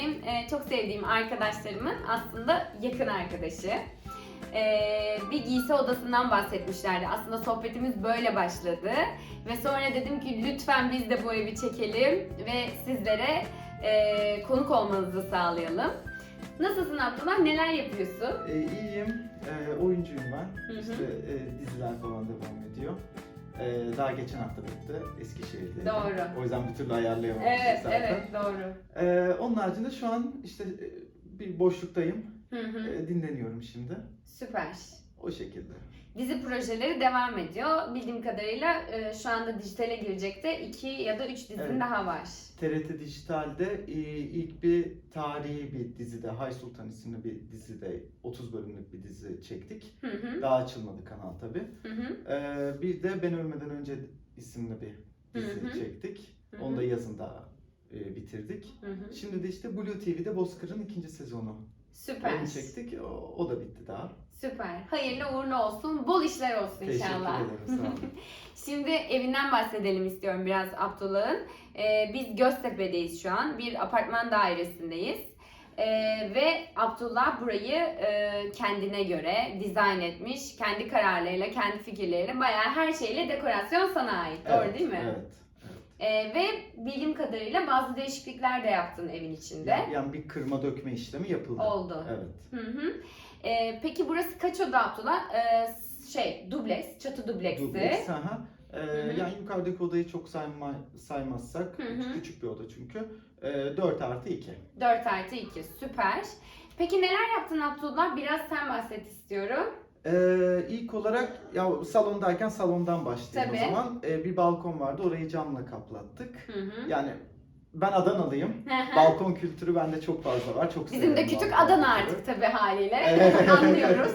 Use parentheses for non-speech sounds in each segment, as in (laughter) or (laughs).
benim e, çok sevdiğim arkadaşlarımın aslında yakın arkadaşı. E, bir giysi odasından bahsetmişlerdi. Aslında sohbetimiz böyle başladı. Ve sonra dedim ki lütfen biz de bu evi çekelim ve sizlere e, konuk olmanızı sağlayalım. Nasılsın Abdullah? Neler yapıyorsun? Ee, iyiyim. Ee, oyuncuyum ben. Hı hı. İşte e, diziler falan devam ediyor. Ee, daha geçen hafta bitti. Eskişehir'deydim. Doğru. O yüzden bir türlü ayarlayamamıştık Evet, zaten. evet doğru. Ee, onun haricinde şu an işte e, bir boşluktayım. Hı hı. Ee, dinleniyorum şimdi. Süper. O şekilde. Dizi projeleri devam ediyor. Bildiğim kadarıyla e, şu anda dijitale girecekte iki ya da üç dizin Evet. daha var. TRT Dijital'de e, ilk bir tarihi bir dizide, Hay Sultan isimli bir dizide 30 bölümlük bir dizi çektik. Hı hı. Daha açılmadı kanal tabi. Hı hı. Ee, bir de Ben Ölmeden Önce isimli bir dizi Hı hı. çektik. Hı hı. Onu da yazında e, bitirdik. Hı hı. Şimdi de işte Blue TV'de Bozkır'ın ikinci sezonu. Süper. Onu çektik. O, o da bitti daha. Süper. Hayırlı uğurlu olsun. Bol işler olsun Teşekkür inşallah. ederim. Sağ olun. (laughs) Şimdi evinden bahsedelim istiyorum biraz Abdullah'ın. Ee, biz Göztepe'deyiz şu an. Bir apartman dairesindeyiz. Ee, ve Abdullah burayı e, kendine göre dizayn etmiş. Kendi kararlarıyla, kendi fikirleriyle bayağı her şeyle dekorasyon sana ait. Doğru Evet, değil mi? Evet. evet. Ee, ve bildiğim kadarıyla bazı değişiklikler de yaptın evin içinde. Yani, yani bir kırma dökme işlemi yapıldı. Oldu. Evet. Hı hı. Ee, peki burası kaç oda Abdullah? Ee, şey, dubleks, çatı dubleksi. Dubleks, aha. Ee, hı. yani yukarıdaki odayı çok sayma, saymazsak, Hı hı. küçük bir oda çünkü. Ee, 4 artı 2. 4 artı 2, süper. Peki neler yaptın Abdullah? Biraz sen bahset istiyorum. Ee, ilk olarak ya salondayken salondan başlayayım Tabii. o zaman. Ee, bir balkon vardı, orayı camla kaplattık. Hı hı. Yani ben Adanalıyım. balkon kültürü bende çok fazla var. Çok Bizim de küçük Adana kültürü. artık tabii haliyle. Evet. Anlıyoruz.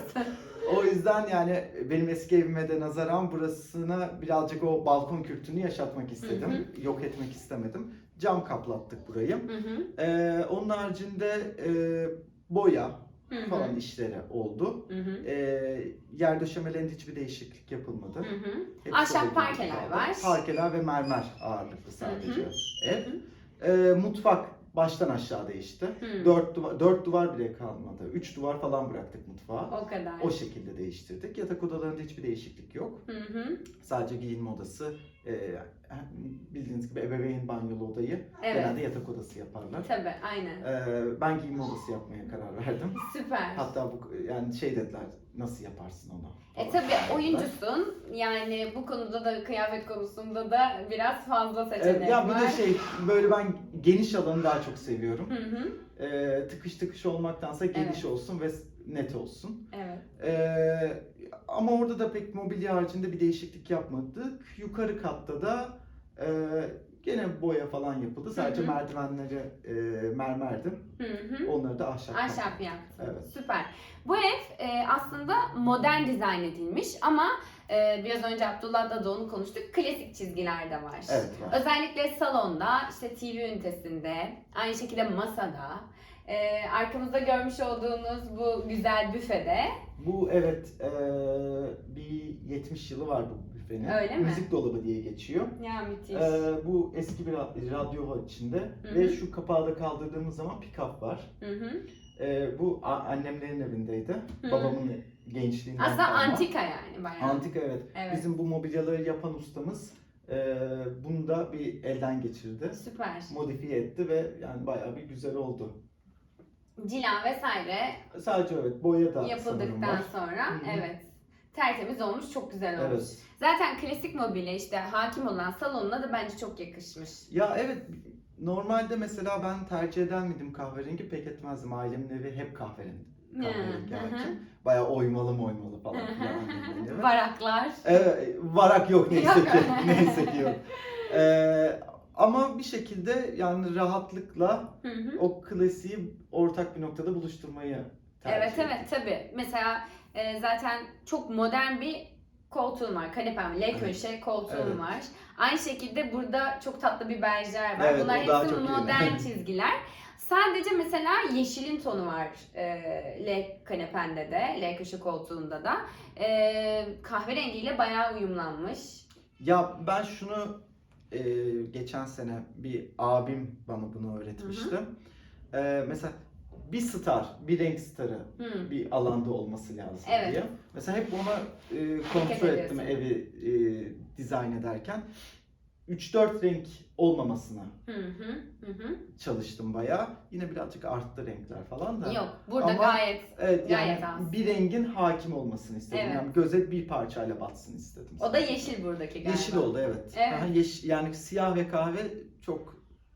O yüzden yani benim eski evime de nazaran burasına birazcık o balkon kültürünü yaşatmak istedim. Yok etmek istemedim. Cam kaplattık burayı. Hı hı. Ee, onun haricinde e, boya Hı hı. falan işleri oldu. Hı hı. Ee, yer döşemelerinde hiçbir değişiklik yapılmadı. Hı hı. Hepsi Ahşap parkeler var. Parkeler ve mermer ağırlıklı sadece Hı ev. Hı hı. Ee, mutfak baştan aşağı değişti. Hı. Dört duvar, dört duvar bile kalmadı. Üç duvar falan bıraktık mutfağa. O kadar. O şekilde değiştirdik. Yatak odalarında hiçbir değişiklik yok. Hı hı. Sadece giyinme odası, e, bildiğiniz gibi ebeveyn banyolu odayı Evet. genelde yatak odası yaparlar. Tabii, aynen. E, ben giyinme odası yapmaya karar verdim. (laughs) Süper. Hatta bu yani şey dediler, nasıl yaparsın onu? E dediler. oyuncusun. Yani bu konuda da kıyafet konusunda da biraz fazla seçenek Evet, ya bir var. de şey böyle ben geniş alanı daha çok seviyorum. Hı hı. E, tıkış tıkış olmaktansa geniş Evet. olsun ve net olsun. Evet. Ee, ama orada da pek mobilya haricinde bir değişiklik yapmadık. Yukarı katta da e, gene boya falan yapıldı. Sadece Hı hı. merdivenleri e, mermerdi. Hı hı. Onları da ahşap. yaptık. Ahşap yaptın. Evet. Süper. Bu ev e, aslında modern dizayn edilmiş ama e, biraz önce Abdullah'la da onu konuştuk. Klasik çizgiler de var. Evet var. Özellikle salonda, işte TV ünitesinde, aynı şekilde masada, e, arkamızda görmüş olduğunuz bu güzel büfede. Bu evet e, bir 70 yılı var bu büfenin. Öyle mi? Müzik dolabı diye geçiyor. Ya müthiş. Ee, bu eski bir ra- radyo içinde Hı ve şu kapağı da kaldırdığımız zaman pick-up var. Ee, bu annemlerin evindeydi. Hı. Babamın gençliğinden Aslında kalma. antika yani bayağı. Antika evet. Evet. Bizim bu mobilyaları yapan ustamız e, bunu da bir elden geçirdi. Süper. Modifiye etti ve yani bayağı bir güzel oldu. Cila vesaire Sadece evet boya da yapıldıktan sonra Hı hı. evet tertemiz olmuş, çok güzel olmuş. Evet. Zaten klasik mobilya işte hakim olan salonuna da bence çok yakışmış. Ya evet normalde mesela ben tercih eder miydim kahverengi pek etmezdim. Ailemin evi hep kahverengi. Kahverengi hakim. Bayağı oymalı oymalı falan evi. Varaklar. Evet, varak yok neyse ki. (laughs) neyse ki yok. Ee, ama bir şekilde yani rahatlıkla Hı hı. o klasiği ortak bir noktada buluşturmayı tercih Evet ettim. evet tabi. Mesela e, zaten çok modern bir koltuğun var. Kanepem, L köşe koltuğun Evet. var. Aynı şekilde burada çok tatlı bir berjer var. Evet, Bunlar daha hepsi çok iyi. modern (laughs) çizgiler. Sadece mesela yeşilin tonu var e, L kanepende de, L köşe koltuğunda da. E, kahverengiyle bayağı uyumlanmış. Ya ben şunu e, geçen sene bir abim bana bunu öğretmişti. E, mesela bir star, bir renk starı Hı. bir alanda olması lazım Evet. diye. Mesela hep ona e, kontrol ettim ediyorsun. evi e, dizayn ederken. 3-4 renk olmamasına Hı hı. Hı çalıştım bayağı. Yine birazcık arttı renkler falan da. Yok burada Ama- gayet Evet yani Gayet az. bir rengin hakim olmasını istedim. Evet. Yani göze bir parçayla batsın istedim. o da yeşil buradaki galiba. Yeşil oldu evet. Evet. Aha, yeş- yani siyah ve kahve çok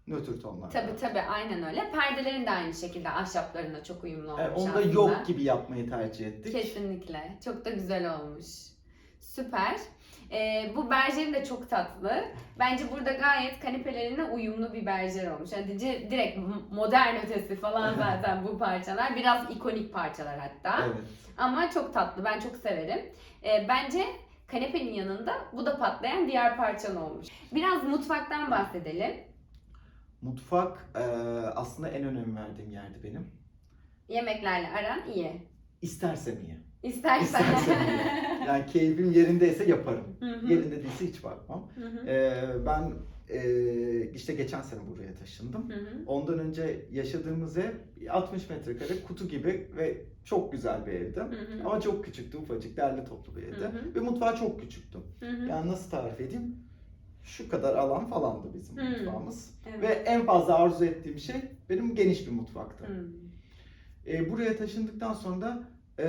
nötr tonlar. Tabii tabii aynen öyle. Perdelerin de aynı şekilde ahşaplarına çok uyumlu olmuş Yani onu da yok gibi yapmayı tercih ettik. Kesinlikle. Çok da güzel olmuş. Süper. Ee, bu berjerin de çok tatlı. Bence burada gayet kanepelerine uyumlu bir berjer olmuş. Yani di- direkt modern ötesi falan (laughs) zaten bu parçalar. Biraz ikonik parçalar hatta. Evet. Ama çok tatlı. Ben çok severim. Ee, bence kanepenin yanında bu da patlayan diğer parçan olmuş. Biraz mutfaktan bahsedelim. Mutfak e, aslında en önem verdiğim yerdi benim. Yemeklerle aran iyi. İstersem iyi. İstersen. İstersem iyi. Yani keyfim yerindeyse yaparım. Hı hı. Yerinde değilse hiç bakmam. Hı hı. E, ben e, işte geçen sene buraya taşındım. Hı hı. Ondan önce yaşadığımız ev 60 metrekare kutu gibi ve çok güzel bir evdi. Hı hı. Ama çok küçüktü, ufacık, derli toplu bir evdi. Hı hı. Ve mutfağı çok küçüktü. Hı hı. Yani nasıl tarif edeyim? Şu kadar alan falandı bizim Hı. mutfağımız. Evet. Ve en fazla arzu ettiğim şey benim geniş bir mutfaktı. Hı. E, buraya taşındıktan sonra da e,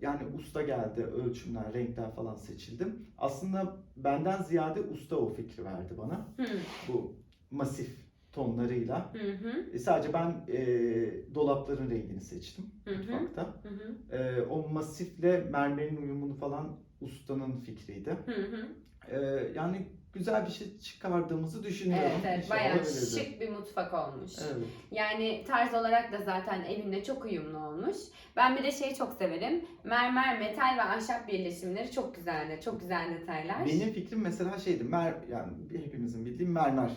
yani usta geldi, ölçümler, renkler falan seçildim. Aslında benden ziyade usta o fikri verdi bana. Hı. Bu masif tonlarıyla. Hı hı. E, sadece ben e, dolapların rengini seçtim Hı hı. mutfakta. Hı hı. E, o masifle mermerin uyumunu falan ustanın fikriydi. Hı hı. E, yani güzel bir şey çıkardığımızı düşünüyorum. Evet, evet İnşallah bayağı öyledir. şık bir mutfak olmuş. Evet. Yani tarz olarak da zaten evinde çok uyumlu olmuş. Ben bir de şeyi çok severim. Mermer, metal ve ahşap birleşimleri çok güzeldi. Çok güzel detaylar. Benim fikrim mesela şeydi, mer yani hepimizin bildiği mermer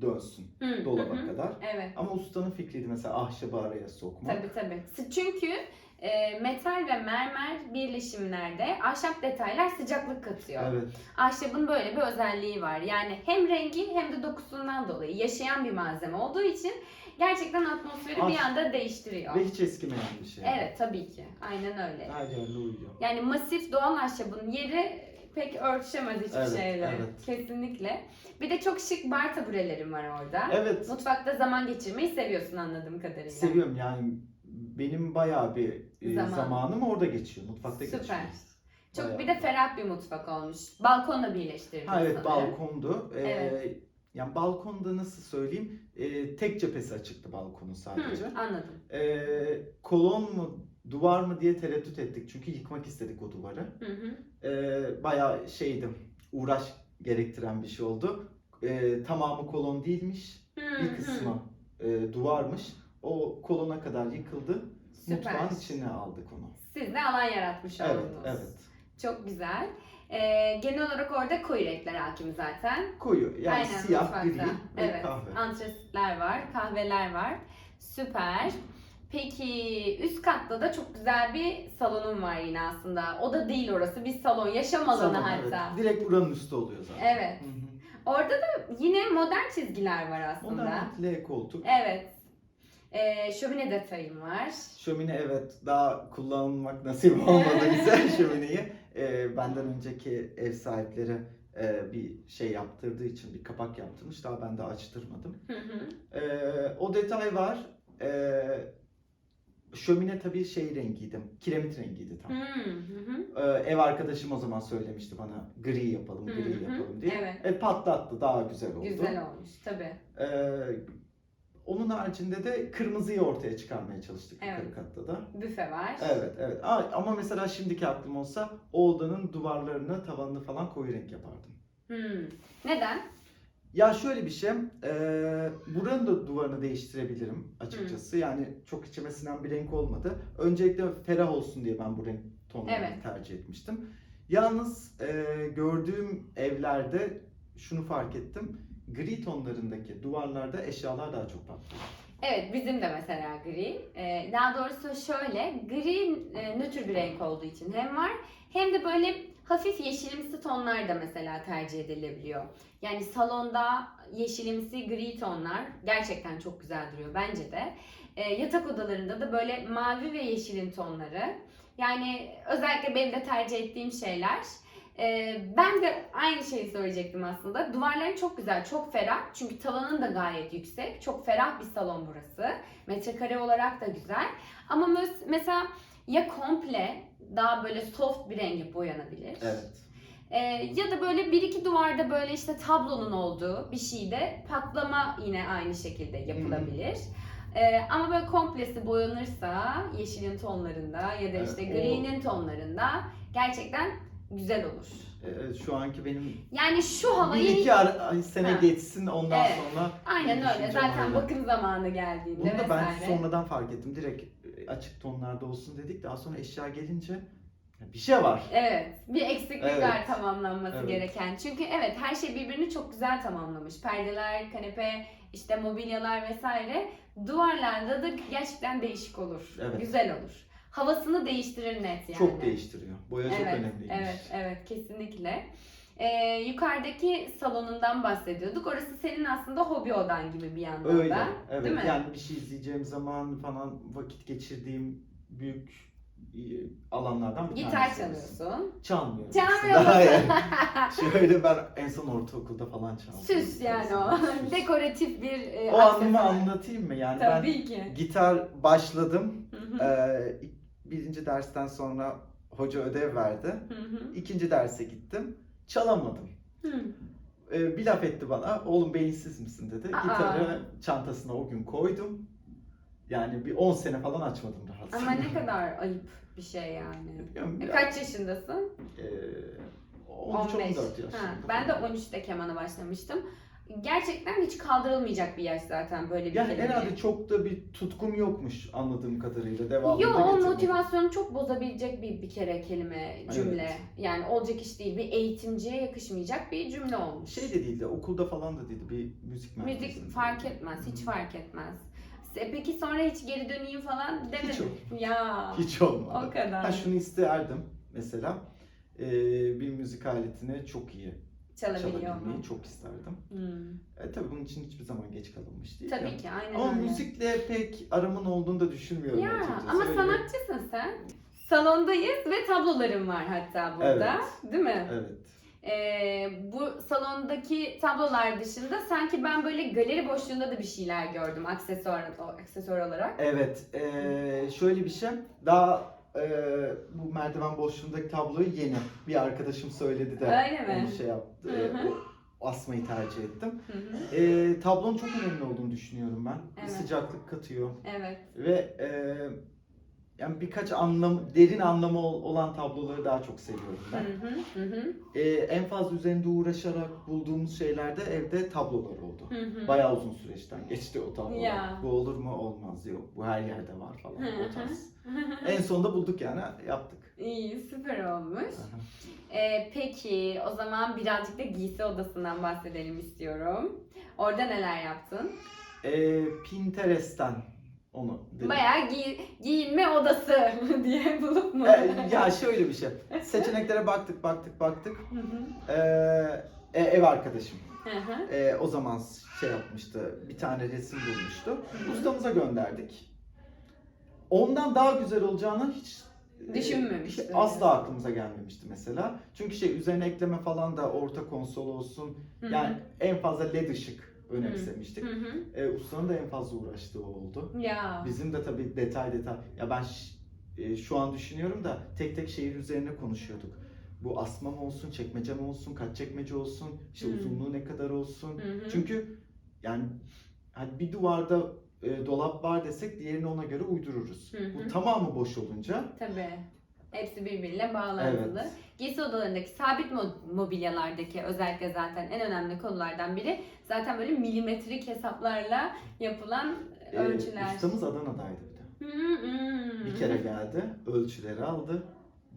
dönsün Hı, dolaba hı hı. kadar. Evet. Ama ustanın fikriydi mesela ahşabı araya sokmak. Tabii tabii. Çünkü e, metal ve mermer birleşimlerde ahşap detaylar sıcaklık katıyor. Evet. Ahşabın böyle bir özelliği var. Yani hem rengi hem de dokusundan dolayı yaşayan bir malzeme olduğu için gerçekten atmosferi bir Ahş- anda değiştiriyor. Ve hiç eskimeyen bir şey. Evet tabii ki. Aynen öyle. Her yerle uyuyor. Yani masif doğal ahşabın yeri pek örtüşemez hiçbir Evet, şeyle. evet. Kesinlikle. Bir de çok şık bar taburelerim var orada. Evet. Mutfakta zaman geçirmeyi seviyorsun anladığım kadarıyla. Seviyorum yani benim bayağı bir e, Zaman. zamanım orada geçiyor. Mutfakta Süper. geçiyor. Çok Bayağı. bir de ferah bir mutfak olmuş. Balkonla birleştirdin Ha evet sanırım. balkondu. Ee, Evet. Yani balkonda nasıl söyleyeyim? Ee, tek cephesi açıktı balkonun sadece. Hı, anladım. Ee, kolon mu duvar mı diye tereddüt ettik çünkü yıkmak istedik o duvarı. Hı hı. Ee, bayağı şeydim uğraş gerektiren bir şey oldu. Ee, tamamı kolon değilmiş Hı, bir hı. kısmı e, duvarmış. O kolona kadar yıkıldı. Süper. Mutfağın içine aldık onu. Siz de alan yaratmış Evet, oldunuz. evet. Çok güzel. Ee, genel olarak orada koyu renkler hakim zaten. Koyu yani Aynen siyah, gri ve evet. kahve. Antrasitler var, kahveler var. Süper. Peki üst katta da çok güzel bir salonum var yine aslında. O da değil orası bir salon, yaşam alanı Salon, hatta. evet. Direkt buranın üstü oluyor zaten. Evet. Hı hı. Orada da yine modern çizgiler var aslında. Modern L koltuk. Evet. Ee, şömine detayım var. Şömine evet daha kullanmak nasip olmadı bize (laughs) şömineyi. Ee, benden önceki ev sahipleri e, bir şey yaptırdığı için bir kapak yaptırmış. Daha ben de açtırmadım. Ee, o detay var. Ee, şömine tabii şey rengiydi. Kiremit rengiydi tam. Hı hı hı. Ee, ev arkadaşım o zaman söylemişti bana gri yapalım, gri yapalım diye. evet. E, patlattı daha güzel oldu. Güzel olmuş tabii. Ee, onun haricinde de kırmızıyı ortaya çıkarmaya çalıştık Evet. yukarı katta da. Büfe var. Evet evet ama mesela şimdiki aklım olsa o odanın duvarlarını, tavanını falan koyu renk yapardım. Hı. Neden? Ya şöyle bir şey, e, buranın da duvarını değiştirebilirim açıkçası. Yani çok içime sinen bir renk olmadı. Öncelikle ferah olsun diye ben bu renk tonlarını Evet. tercih etmiştim. Yalnız e, gördüğüm evlerde şunu fark ettim. Gri tonlarındaki duvarlarda eşyalar daha çok patlıyor. Evet bizim de mesela gri. Ee, daha doğrusu şöyle gri e, nötr bir renk olduğu için hem var hem de böyle Hafif yeşilimsi tonlar da mesela tercih edilebiliyor. Yani salonda yeşilimsi gri tonlar gerçekten çok güzel duruyor bence de. E, yatak odalarında da böyle mavi ve yeşilin tonları. Yani özellikle benim de tercih ettiğim şeyler. E, ben de aynı şeyi söyleyecektim aslında. Duvarları çok güzel, çok ferah. Çünkü tavanın da gayet yüksek. Çok ferah bir salon burası. Metrekare olarak da güzel. Ama mes- mesela ya komple daha böyle soft bir renge boyanabilir. Evet. Ee, ya da böyle bir iki duvarda böyle işte tablonun olduğu bir şeyde patlama yine aynı şekilde yapılabilir. Ee, ama böyle komplesi boyanırsa yeşilin tonlarında ya da Evet, işte o- gri'nin tonlarında gerçekten güzel olur. Ee, şu anki benim Yani şu bir havayı iki ar- ay, sene Ha. geçsin ondan Evet. sonra aynen öyle düşüneceğim zaten öyle. bakım zamanı geldiğinde Bunu da ben vesaire. sonradan fark ettim. Direkt e, açık tonlarda olsun dedik. Daha sonra eşya gelince ya bir şey var. Evet, bir eksiklik Evet. var tamamlanması Evet. gereken. Çünkü evet her şey birbirini çok güzel tamamlamış. Perdeler, kanepe, işte mobilyalar vesaire. Duvarlarda da gerçekten değişik olur. Evet. Güzel olur. Havasını değiştirir net yani. Çok değiştiriyor. Boya çok Evet, önemliymiş. evet, evet kesinlikle. Ee, yukarıdaki salonundan bahsediyorduk. Orası senin aslında hobi odan gibi bir yandan Öyle. da. Evet. Değil mi? Yani bir şey izleyeceğim zaman falan vakit geçirdiğim büyük e, alanlardan bir Gitar tanesi. çalıyorsun. Çalmıyorum. Çalmıyor aslında. musun? Hayır. (laughs) Şöyle ben en son ortaokulda falan çaldım. Süs yani o. Süs. Dekoratif bir e, O anımı anlatayım mı? Yani Tabii ki. ben gitar başladım. Hı hı. Ee, birinci dersten sonra hoca ödev verdi. Hı hı. İkinci derse gittim. Çalamadım. Hı. Ee, bir laf etti bana. Oğlum beyinsiz misin dedi. Aa. Gitarı çantasına o gün koydum. Yani bir 10 sene falan açmadım rahat. Ama ne kadar ayıp bir şey yani. Bilmiyorum, E, ya, Kaç yaşındasın? ee, 13-14 yaşında. Ha, ben de 13'te kemana başlamıştım. Gerçekten hiç kaldırılmayacak bir yaş zaten böyle bir Yani kelime. herhalde çok da bir tutkum yokmuş anladığım kadarıyla. Devamında Yo o motivasyonu çok bozabilecek bir bir kere kelime, cümle. Evet. Yani olacak iş değil. Bir eğitimciye yakışmayacak bir cümle olmuş. Şey de değildi, okulda falan da değildi. Bir müzik merkezinde. Müzik fark etmez, hiç Hı. fark etmez. E, Peki sonra hiç geri döneyim falan demedin. Hiç olmadı. Ya. Hiç olmadı. O kadar. Ha şunu isterdim mesela. Ee, bir müzik aletini çok iyi Çalabiliyor mu? çok isterdim. Hmm. E tabii bunun için hiçbir zaman geç kalınmış değil. Tabii ya. ki aynen Ama öyle. müzikle pek aramın olduğunu da düşünmüyorum Ya açıkçası. ama Öyle- sanatçısın sen. Salondayız ve tabloların var hatta burada. Değil mi? Evet. Ee, bu salondaki tablolar dışında sanki ben böyle galeri boşluğunda da bir şeyler gördüm aksesuar aksesuar olarak. Evet. ee, şöyle bir şey. Daha ee, bu merdiven boşluğundaki tabloyu yeni bir arkadaşım söyledi de Öyle mi? onu şey yaptı. Hı ee, hı. o asmayı tercih ettim. Hı hı. Ee, tablonun çok önemli olduğunu düşünüyorum ben. Bir Evet. sıcaklık katıyor. Evet. Ve e, yani birkaç anlam, derin anlamı ol- olan tabloları daha çok seviyorum ben. hı. Hı hı. E, en fazla üzerinde uğraşarak bulduğumuz şeylerde evde tablolar oldu. Hı hı. Bayağı uzun süreçten geçti o tablolar. Ya. Bu olur mu? Olmaz. Yok. Bu her yerde var falan. Hı hı. o tarz. (laughs) en sonunda bulduk yani yaptık. İyi, süper olmuş. Ee, peki, o zaman birazcık da giysi odasından bahsedelim istiyorum. Orada neler yaptın? E, Pinterest'ten onu dedim. Bayağı giy- giyinme odası (laughs) diye bulup mu? E, ya şöyle bir şey. Seçeneklere baktık baktık baktık. Hı hı. E, e, ev arkadaşım. Hı hı. Ee, o zaman şey yapmıştı, bir tane resim bulmuştu. Ustamıza gönderdik. Ondan daha güzel olacağını hiç e, Düşünmemiştin hiç asla aklımıza gelmemişti mesela. Çünkü şey üzerine ekleme falan da orta konsol olsun. Hı hı. Yani en fazla led ışık önemsemiştik. Hı hı. Ee, ustanın da en fazla uğraştığı o oldu. Ya. Bizim de tabii detay detay. Ya ben e, şu an düşünüyorum da tek tek şehir üzerine konuşuyorduk. Bu asma mı olsun, çekmece mi olsun, kaç çekmece olsun, işte Hmm. uzunluğu ne kadar olsun. Hı hı. Çünkü yani hani bir duvarda e, dolap var desek diğerini ona göre uydururuz. Hı hı. Bu tamamı boş olunca Tabii. Hepsi birbiriyle bağlantılı. Evet. Giysi odalarındaki sabit mo- mobilyalardaki özellikle zaten en önemli konulardan biri zaten böyle milimetrik hesaplarla yapılan e, ölçüler. ustamız Adana'daydı bir de. Bir kere geldi, ölçüleri aldı,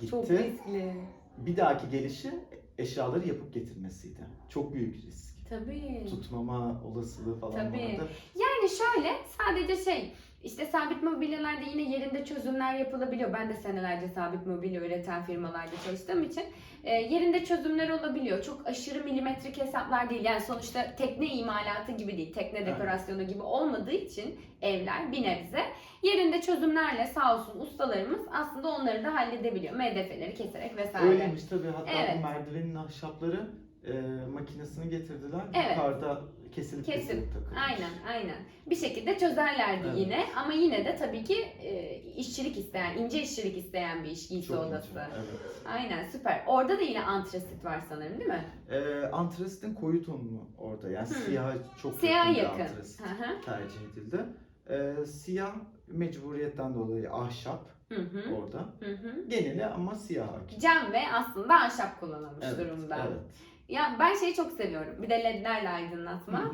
Çok gitti. riskli. Bir dahaki gelişi eşyaları yapıp getirmesiydi. Çok büyük risk. Tabii. Tutmama olasılığı falan Tabii. vardı. Yani şöyle sadece şey İşte sabit mobilyalarda yine yerinde çözümler yapılabiliyor. Ben de senelerce sabit mobilya üreten firmalarda çalıştığım için e, yerinde çözümler olabiliyor. Çok aşırı milimetrik hesaplar değil. Yani sonuçta tekne imalatı gibi değil, tekne dekorasyonu gibi olmadığı için evler bir nebze yerinde çözümlerle sağ olsun ustalarımız aslında onları da halledebiliyor. MDF'leri keserek vesaire. Öyleymiş tabii. Hatta Evet. bu merdivenin ahşapları e, makinesini getirdiler. Evet. Yukarıda kesilip kesilip takılmış. Aynen, aynen. Bir şekilde çözerlerdi Evet. yine ama yine de tabii ki e, işçilik isteyen, ince işçilik isteyen bir iş giysi Çok odası. ince, Evet. Aynen, süper. Orada da yine antresit var sanırım değil mi? E, antrasitin koyu tonunu orada. Yani Hı. siyaha çok Siyah yakın yakın. hı. tercih edildi. E, siyah mecburiyetten dolayı ahşap Hı hı. orada. Hı hı. Geneli ama siyah. Cam ve aslında ahşap kullanılmış Evet, durumda. Evet. Ya ben şeyi çok seviyorum. Bir de ledlerle aydınlatma.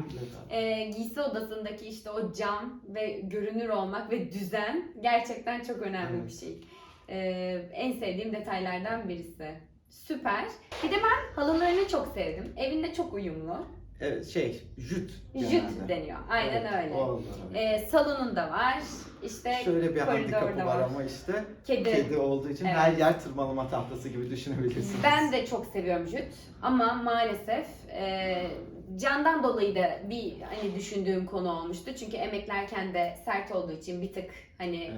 Ee, giysi odasındaki işte o cam ve görünür olmak ve düzen gerçekten çok önemli Evet. bir şey. Ee, en sevdiğim detaylardan birisi. Süper. Bir de ben halılarını çok sevdim. Evinde çok uyumlu. Evet şey jüt Jüt deniyor. Aynen Evet, öyle. o. Ee, salonunda var. İşte Şöyle bir handikapı var var. ama işte kedi. kedi olduğu için Evet. her yer tırmalama tahtası gibi düşünebilirsiniz. Ben de çok seviyorum jüt ama maalesef e, candan dolayı da bir hani düşündüğüm konu olmuştu. Çünkü emeklerken de sert olduğu için bir tık hani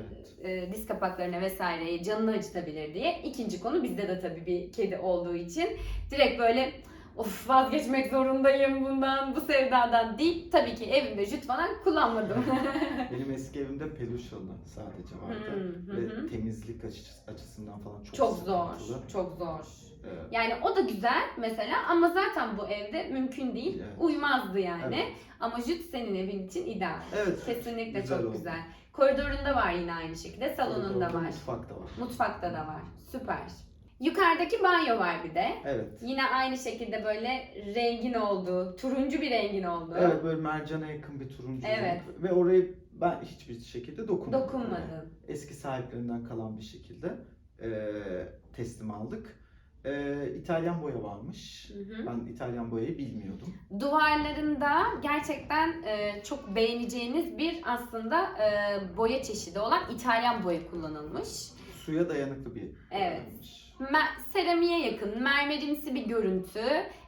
Evet. e, diz kapaklarına vesaireye canını acıtabilir diye. İkinci konu bizde de tabii bir kedi olduğu için direkt böyle of vazgeçmek zorundayım bundan bu sevdadan deyip tabii ki evimde jüt falan kullanmadım. (laughs) (laughs) Benim eski evimde peluş halı sadece vardı. Hmm, Ve hı. temizlik açı- açısından falan çok, çok zor, çok zor. Evet. Yani o da güzel mesela ama zaten bu evde mümkün değil. Evet. Uymazdı yani. Evet. Ama jüt senin evin için ideal. Evet. Kesinlikle Güzel çok oldu. güzel. Koridorunda var yine aynı şekilde. Salonunda var. Mutfakta var. Mutfakta da var. Süper. Yukarıdaki banyo var bir de. Evet. Yine aynı şekilde böyle rengin olduğu, turuncu bir rengin olduğu. Evet böyle mercana yakın bir turuncu Evet. renk. Ve orayı ben hiçbir şekilde dokunmadım. Dokunmadın. Eski sahiplerinden kalan bir şekilde eee, teslim aldık. Eee, İtalyan boya varmış. Hı hı. Ben İtalyan boyayı bilmiyordum. Duvarlarında gerçekten e, çok beğeneceğiniz bir aslında e, boya çeşidi olan İtalyan boya kullanılmış. Suya dayanıklı bir Evet. boyaymış. Me- seramiğe yakın, mermerimsi bir görüntü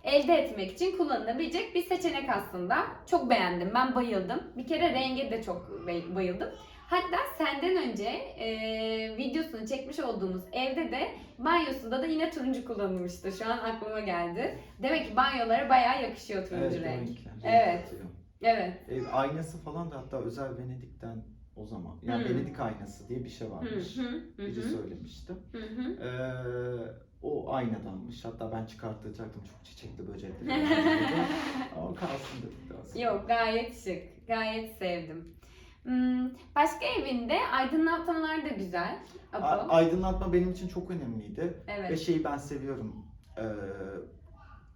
elde etmek için kullanılabilecek bir seçenek aslında. Çok beğendim, ben bayıldım. Bir kere renge de çok bay- bayıldım. Hatta senden önce e, videosunu çekmiş olduğumuz evde de banyosunda da yine turuncu kullanılmıştı. Şu an aklıma geldi. Demek ki banyolara bayağı yakışıyor turuncu Evet, renk. renkler, Evet. Evet. Ev aynası falan da hatta özel Venedik'ten o zaman. Yani Hmm. Venedik aynası diye bir şey varmış. hı, hı Biri söylemişti. hı. Ee, o aynadanmış. Hatta ben çıkartacaktım çok çiçekli böcekli. (laughs) Ama kalsın dedik. Yok gayet şık. Gayet sevdim. Hmm, başka evinde aydınlatmalar da güzel. Apo. A- aydınlatma benim için çok önemliydi. Ve evet. şeyi ben seviyorum. Ee,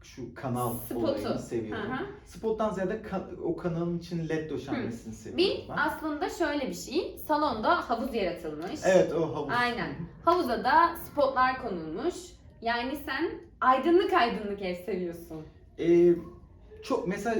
şu kanal Spotu. olayını seviyorum. Hı. Spottan ziyade ka- o kanalın için led döşenmesini seviyorum Bir ben. aslında şöyle bir şey. Salonda havuz yaratılmış. Evet o havuz. Aynen. Havuza da spotlar konulmuş. Yani sen aydınlık aydınlık ev seviyorsun. Ee, çok mesela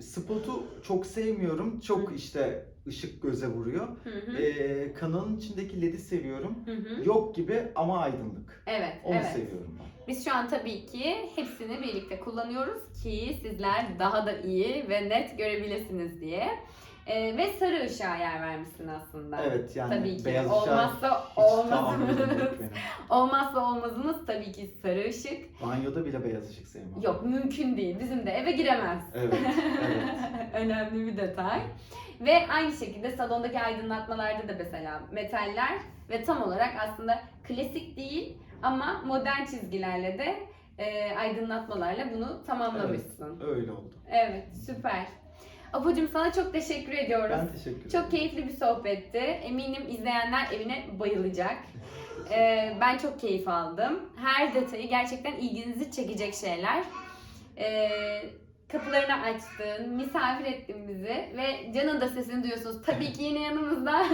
spotu çok sevmiyorum. Çok işte ışık göze vuruyor. Hı hı. Ee, kanalın içindeki ledi seviyorum. Hı hı. Yok gibi ama aydınlık. Evet, Onu evet. seviyorum ben. Biz şu an tabii ki hepsini birlikte kullanıyoruz ki sizler daha da iyi ve net görebilirsiniz diye. Ee, ve sarı ışığa yer vermişsin aslında. Evet yani tabii ki. beyaz ışığa olmazsa olmazımız. (laughs) olmazsa olmazımız tabii ki sarı ışık. Banyoda bile beyaz ışık sevmem. Yok mümkün değil. Bizim de eve giremez. Evet, evet. (laughs) Önemli bir detay. Ve aynı şekilde salondaki aydınlatmalarda da mesela metaller ve tam olarak aslında klasik değil ama modern çizgilerle de e, aydınlatmalarla bunu tamamlamışsın. Öyle oldu. Evet, süper. Apocuğum sana çok teşekkür ediyoruz. Ben teşekkür ederim. Çok keyifli bir sohbetti. Eminim izleyenler evine bayılacak. Ee, (laughs) ben çok keyif aldım. Her detayı gerçekten ilginizi çekecek şeyler. Ee, kapılarını açtın, misafir ettin bizi ve Can'ın da sesini duyuyorsunuz. Tabii ki yine yanımızda.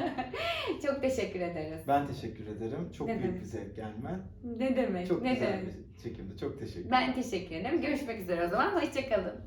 (laughs) çok teşekkür ederiz. Ben teşekkür ederim. Çok Ne büyük demek? bir zevk gelmen. Ne demek? Çok ne güzel demek? bir çekimdi. Çok teşekkür ederim. Ben teşekkür ederim. Görüşmek üzere o zaman. Hoşçakalın.